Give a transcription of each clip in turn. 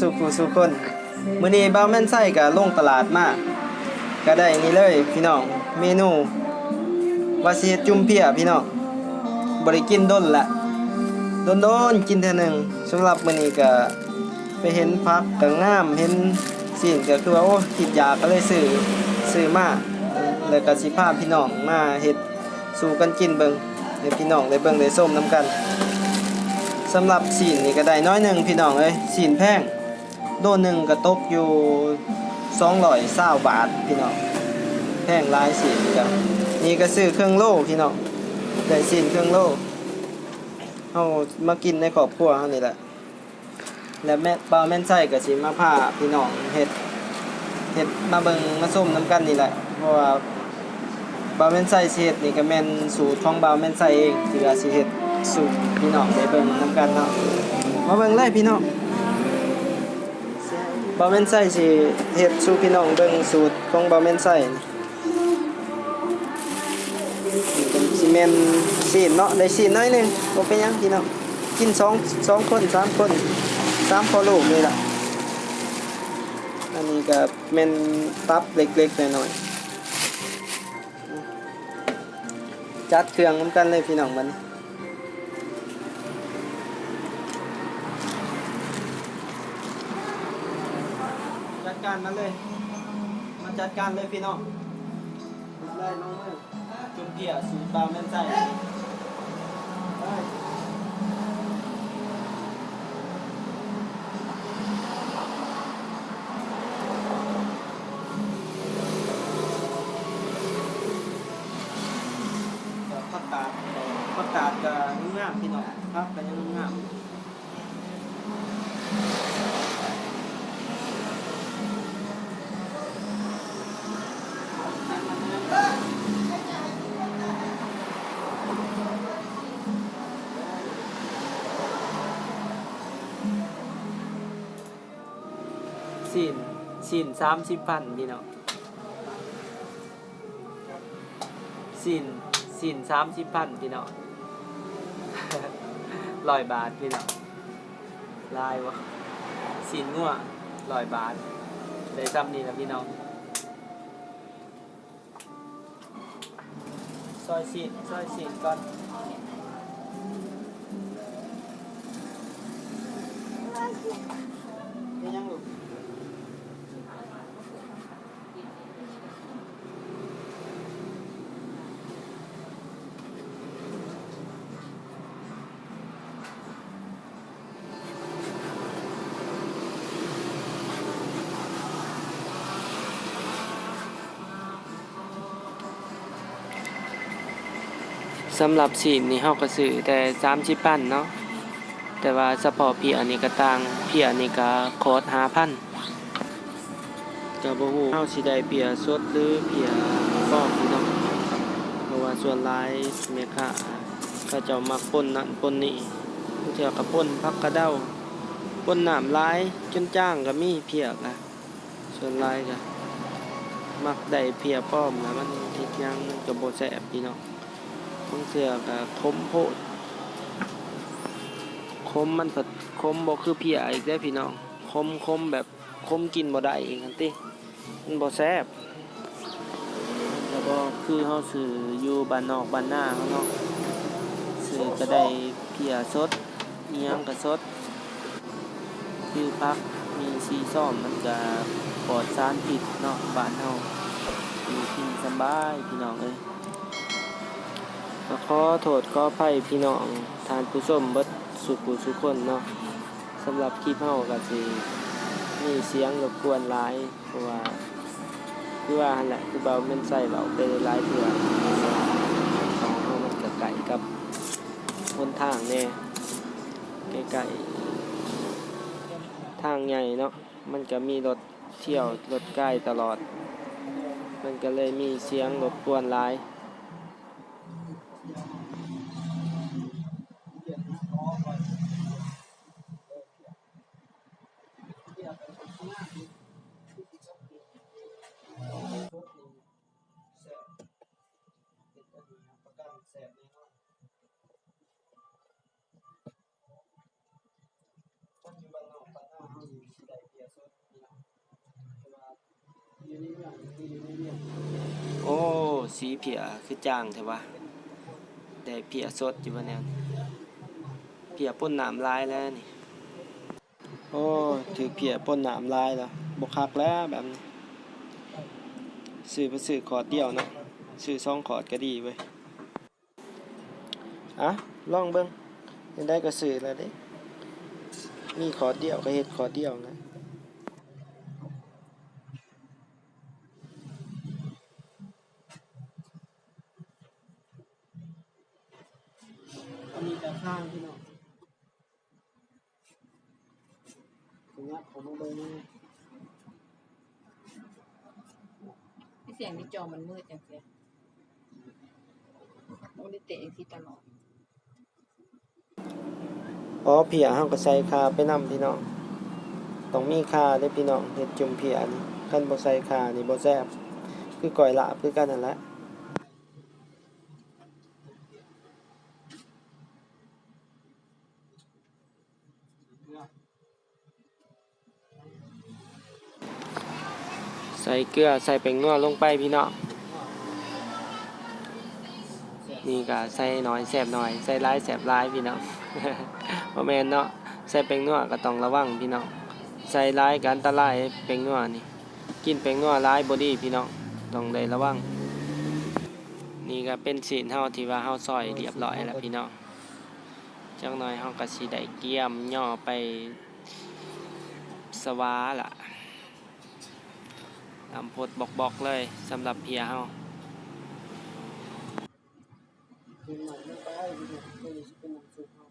สู่ผู้สู่คนมื้อนี้บ่าแม่นไส้ก็ลงตลาดมาก็ได้นี่เลยพี่น้องเมนูวาสิเฮ็ดจุ่มเพียพี่น้องบ่ได้กินด้นละโดนกินเทื่อหนึงสำหรับมื้อนี้ก็ไปเห็นผักก็งามเห็นสิ่งก็คือว่าโอ้คิดอยากก็เลยซื้อซื้อมาแล้วก็สิพาพี่น้องมาเฮ็ดสู่กันกินเบิ่งให้พี่น้องได้เบิ่งได้ส้มนํกันสำหรับสีนนี่ก็ได้น้อยหนึ่งพี่น้องเอ้ยสีนแพง โดนหนึ่งก็ตกอยู่สองร้อยเศร้าบาทพี่น้องแพงหลายสีนกันนี่ก็ซื้อเครื่องโล่พี่น้องได้สีนเครื่องโล่เอามากินในครอบครัวเฮานี่แหละและแม่ปลาแม่นไส้ก็สิมาพาพี่น้องเฮ็ดเฮ็ดมาเบิงมาส้มน้ำกันนี่แหละ เพราะว่าบาแม่นไส้เฮ็ดนี่ก็แม่นสูตรของบาแม่นไส้เองที่ว่าสิเฮ็ดสูตรพี่น้องได้เบิ่งน้ำกันเนาะมาเบิ่งเลยพี่น้อง บ่แม่นไส้สิเฮ็ดสู่พี่น้องเบิ่งสูตรของบ่แม่นไส้เป็นสิแม่นซีนเนาะได้ซีนน้อยหนึงบ่เป็นหยังพี่น้องกินสองสองคนสามคนสามพ่อลูกนี่ล่ะอันนี้ก็แม่นตับเล็กๆน้อยๆจัดเครื่องนำกันเลยพี่น้องมัน การมันเลยมาจัดการเลยพี่น้องได้น้องเลยจุ่มเกียร์สูตรบาวแม่นใจได้ก็ผักาดผักกาดก็งามพี่น้องครับก็ยังงาม สินสินสามสิบพันพี่น้องสินสินสามสิบพันพี่น้องร้อยบาทพี่น้องลายวะสินงัวร้อยบาทได้ซ้ำนี่นะพี่น้องซอยสินซอยสินก่อน สำหรับสีนนี่เฮาก็ซื้อแต่30ปันเนาะแต่ว่าเฉพาะเพียอันนี้ก็ต่างเพียอันนี้ก็โคตร5,000ก็บ่ฮู้เฮาสิได้เพียสดหรือเพียฟอกพี่น้องเพราะว่าส่วนหลายแม่ค้าเขาเจ้ามักป่นนั่นป่นนี่เทื่อก็ป่นผักกระเด้าป่นน้ำลายจนจ้างก็มีเพียก็ส่วนหลายก็มักได้เพียป้อมแล้วมันเฮ็ดยังมันก็บ่แซ่บพี่น้อง บางเทื่อก็คมโพดคมมันผัดคมบ่คือเพียอีกได้พี่น้องคมคมแบบคมกินบ่ได้อีกอันติมันบ่แซ่บแต่บ่คือเฮาซื้ออยู่บ้านนอกบ้านหน้าเฮาเนาะซื้อก็ได้เพียสดอียงก็สด คือพักมีซีซ่อมมันก็ปลอดสารพิษเนาะบ้านเฮาอยู่กินสบายพี่น้องเอ้ย ก็ขอโทษขออภัยพี่น้องทานผู้ชมเบิดสุขุสุขคนเนาะสำหรับคลิปเฮาก็สิมีเสียงรบกวนหลายเพราะว่าคือว่าหั่นแหละคือเบาแม่นใส่เบาไปหลายเทื่อของเฮามันก็ไกลกับหนทางแน่ใกล้ๆทางใหญ่เนาะมันก็มีรถเที่ยวรถใกล้ตลอด มันก็เลยมีเสียงรบกวนหลาย โอ้สีเพียคือจางแต่ว่าได้เพียสดอยู่ว่าแนนี้เพียป่นน้ำลายแล้วนี่โอ้ถือเพียป่นน้ำลายแล้วบกคักแล้วแบบนี้ซื้อไปซื้อขอดเดียวเนาะซื้อสองขอดก็ดีเว้ยอะลองเบิ่งยังได้ก็ซื้อแล้วเด้มีขอดเดียวก็เฮ็ดขอดเดียวนะ อันนี้จะข้างพี่น้องตรงนี้ผมมาเบิ่ง เสียงที่จอมันมืดจังเสียมันได้เตะอย่างที่ตลอดอ๋อเพียเฮาก็ใส่คาไปนำพี่น้องต้องมีคาได้พี่น้องเห็ดจุ่มเพียนี่คันบ่ใส่คานี่บ่แซ่บคือก่อยละคือกันนั่นแหละ ใส่เกลือใส่แป้งนัวลงไปพี่น้องนี่ก็ใส่น้อยแสบน้อยใส่หลายแสบหลายพี่น้องบ่แม่นเนาะใส่แป้งนัวก็ต้องระวังพี่น้องใส่หลายกันตรายแป้งนัวนี่กินแป้งนัวหลายบ่ดีพี่น้องต้องได้ระวังนี่ก็เป็นศีลเฮาที่ว่าเฮาซอยเรียบร้อยแล้วพี่น้องจักหน่อยเฮาก็สิได้เกี่ยมย่อไปสวาล่ะ ลำพดบอกๆเลยสำหรับเพียเฮากินหน่อยไม่ไปพี่น้องไม่ได้สิเป็นน้ำซุปเฮา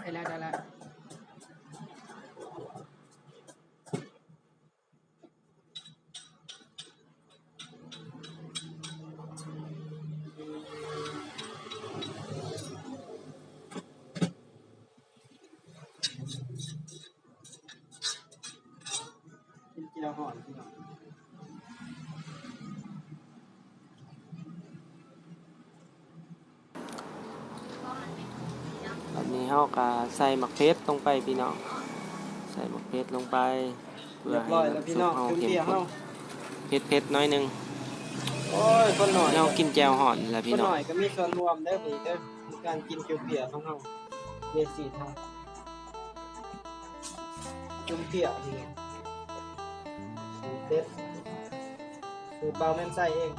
ได้แล้วได้แล้ว กินเจียวห่อนพี่น้องอันนี้เฮาก็ใส่หมักเพชรลงไปพี่น้อง ใส่หมักเพชรลงไป เพื่อให้น้ำซุปเฮาเข้มข้นเผ็ดๆหน้อยหนึงโอ้ยคนหน่อยเฮากินแจ่วห่อนแหละคพี่นน้หองน่อยก็มีส่วนรวมได้อพี่เด้อในการกินเกี๊ยวเปียของเฮาเยสีทางจุ่มเปียนี่สูตร เด็ดสูตรเบาแม่นไส้เอง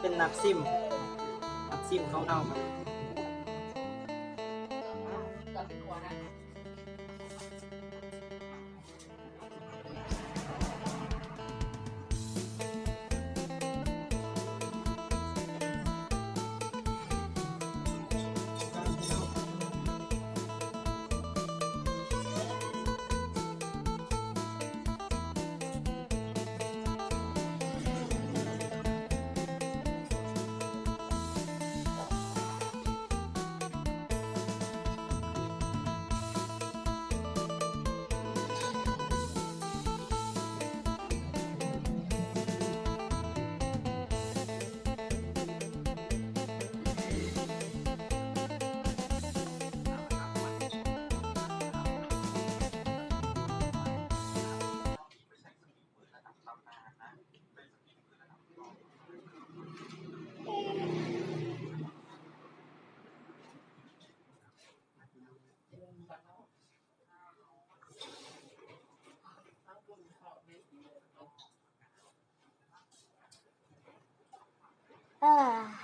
เป็นนักซิมนักซิมของเราครับ เ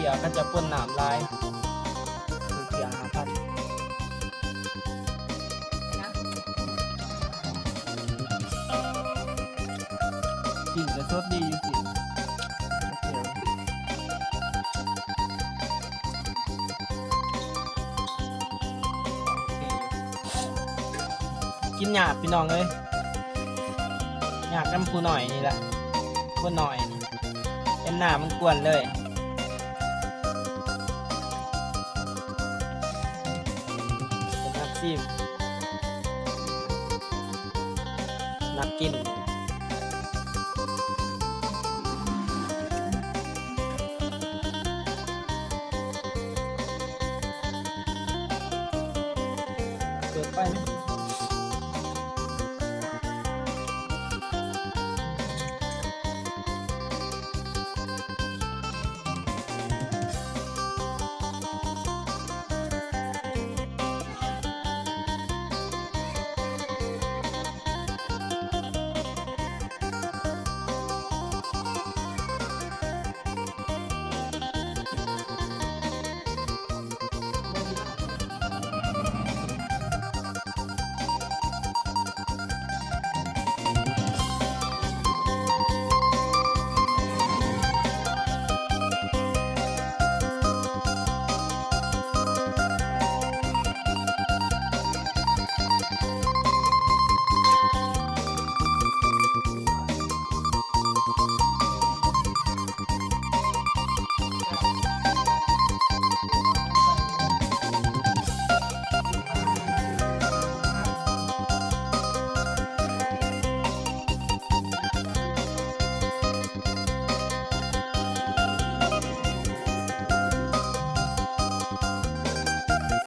ขียก็จะพ่นน้ำลายคือเพียหาพันกินก็สดดีอยู่สิกินหยาบพี่น้องเลยหยาบน้ำปูหน่อยนี่แหละปูหน่อยเป็นหนามันกวนเลย เป็นนักซิมนักกิน